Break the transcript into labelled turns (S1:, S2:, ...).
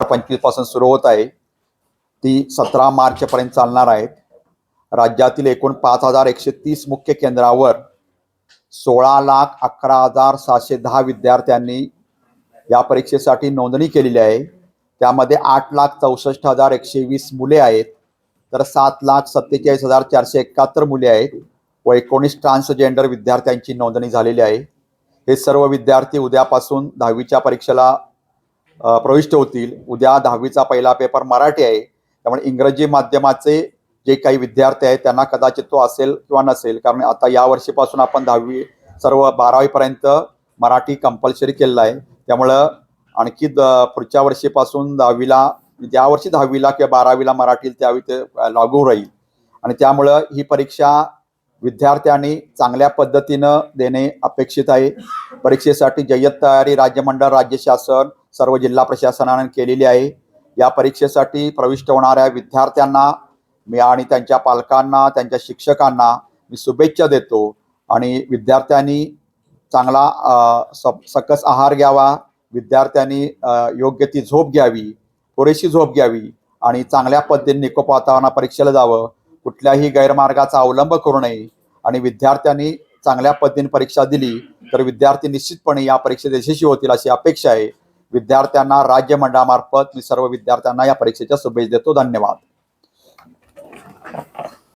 S1: पंचवीसपासून सुरू होत आहे. ती सतरा मार्चपर्यंत चालणार आहेत. राज्यातील एकूण पाच हजार एकशे तीस मुख्य केंद्रावर सोळा लाख अकरा हजार सहाशे दहा विद्यार्थ्यांनी या परीक्षेसाठी नोंदणी केलेली आहे. त्यामध्ये आठ लाख चौसष्ट हजार एकशे वीस मुले आहेत. तर सात लाख सत्तेचाळीस हजार चारशे एकाहत्तर मुले आहेत व एकोणीस ट्रान्सजेंडर विद्यार्थ्यांची नोंदणी झालेली आहे. हे सर्व विद्यार्थी उद्यापासून दहावीच्या परीक्षेला प्रविष्ट होतील. उद्या दहावीचा पहिला पेपर मराठी आहे. त्यामुळे इंग्रजी माध्यमाचे जे काही विद्यार्थी आहेत त्यांना कदाचित तो असेल किंवा नसेल. कारण आता या वर्षीपासून आपण दहावी सर्व बारावीपर्यंत मराठी कंपल्सरी केलेलं आहे. त्यामुळं आणखी द पुढच्या वर्षीपासून दहावीला ज्या वर्षी दहावीला किंवा बारावीला मराठी त्यावेळी ते लागू राहील. आणि त्यामुळं ही परीक्षा विद्यार्थ्यांनी चांगल्या पद्धतीनं देणे अपेक्षित आहे. परीक्षेसाठी जय्यत तयारी राज्य मंडळ राज्य शासन सर्व जिल्हा प्रशासनाने केलेली आहे. या परीक्षेसाठी प्रविष्ट होणाऱ्या विद्यार्थ्यांना मी आणि त्यांच्या पालकांना त्यांच्या शिक्षकांना मी शुभेच्छा देतो आणि विद्यार्थ्यांनी चांगला सकस आहार घ्यावा. विद्यार्थ्यांनी योग्य ती झोप घ्यावी पुरेशी झोप घ्यावी आणि चांगल्या पद्धतीने निकोप वातावरणात परीक्षेला जावं. कुठल्याही गैरमार्गाचा अवलंब करू नये आणि विद्यार्थ्यांनी चांगल्या पद्धतीने परीक्षा दिली तर विद्यार्थी निश्चितपणे या परीक्षेत यशस्वी होतील अशी अपेक्षा आहे. विद्यार्थ्यांना राज्य मंडळामार्फत मी सर्व विद्यार्थ्यांना या परीक्षेच्या शुभेच्छा देतो. धन्यवाद.